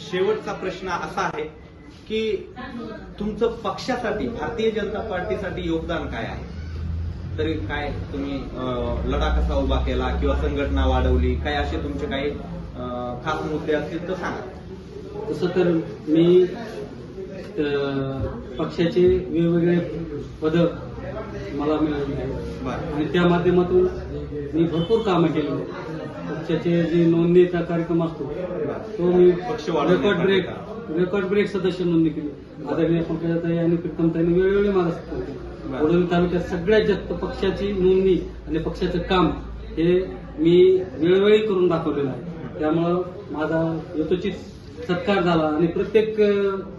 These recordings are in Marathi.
शेवटचा प्रश्न असा आहे की तुमचं पक्षासाठी भारतीय जनता पार्टीसाठी योगदान काय आहे? तरी काय तुम्ही लढा कसा उभा केला किंवा संघटना वाढवली काय असे तुमचे काही खास मुद्दे असतील तर सांगा. तसं तर मी पक्षाचे वेगवेगळे पद मला मिळाले आणि त्या माध्यमातून मी भरपूर कामं केली पक्षाचे जे नोंदणीचा कार्यक्रम असतो तो मी पक्ष रेकॉर्ड ब्रेक? रेकॉर्ड ब्रेक सदस्य नोंदणी केली आदरणीय पंकजाताई आणि प्रीतमताईंनी वेळोवेळी मला. वडोली तालुक्यात सगळ्यात जास्त पक्षाची नोंदणी आणि पक्षाचं काम हे मी वेळोवेळी करून दाखवलेलं आहे त्यामुळं माझा यथोचित सत्कार झाला आणि प्रत्येक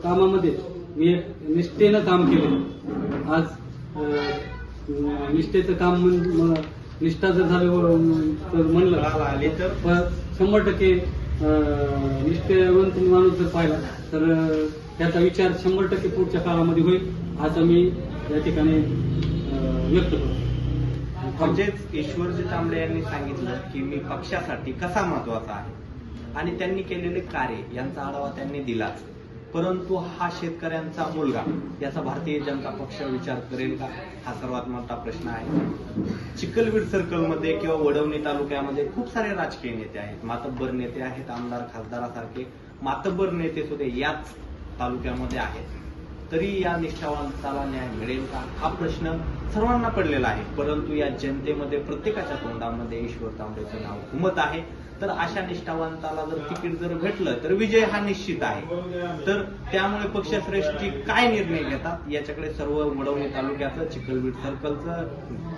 कामामध्ये मी एक निष्ठेनं काम केलं आज निष्ठेचं काम म्हण- म- निष्ठा जर झालं तर म्हणलं. तर? पण शंभर टक्के निष्ठेवंत माणूस जर पाहिला तर त्याचा विचार शंभर टक्के पुढच्या काळामध्ये होईल असं मी या ठिकाणी व्यक्त करतो. म्हणजेच ईश्वरजी तांबडे यांनी सांगितलं की मी पक्षासाठी कसा महत्त्वाचा आहे? आणि त्यांनी केलेले कार्य यांचा आढावा त्यांनी दिलाच. परंतु हा शेतकऱ्यांचा मुलगा याचा भारतीय जनता पक्ष विचार करेल का? हा सर्वात मोठा प्रश्न आहे. चिखलवीड सर्कलमध्ये किंवा वडवणी तालुक्यामध्ये खूप सारे राजकीय नेते आहेत. मातब्बर नेते आहेत आमदार खासदारासारखे मातब्बर नेते सुद्धा याच तालुक्यामध्ये आहेत. तरी या निष्ठावंताला न्याय मिळेल का? हा प्रश्न सर्वांना पडलेला आहे. परंतु या जनतेमध्ये प्रत्येकाच्या तोंडामध्ये ईश्वर तांबेचं नाव घुमत आहे. तर अशा निष्ठावंताला जर तिकीट जर भेटलं तर विजय हा निश्चित आहे. तर त्यामुळे पक्षश्रेष्ठी काय निर्णय घेतात? याच्याकडे सर्व वडवणी तालुक्याचं चिखलवीड सर्कलचं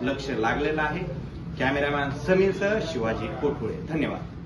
लक्ष लागलेलं आहे. कॅमेरामॅन समीरसह शिवाजी कोटुळे. धन्यवाद.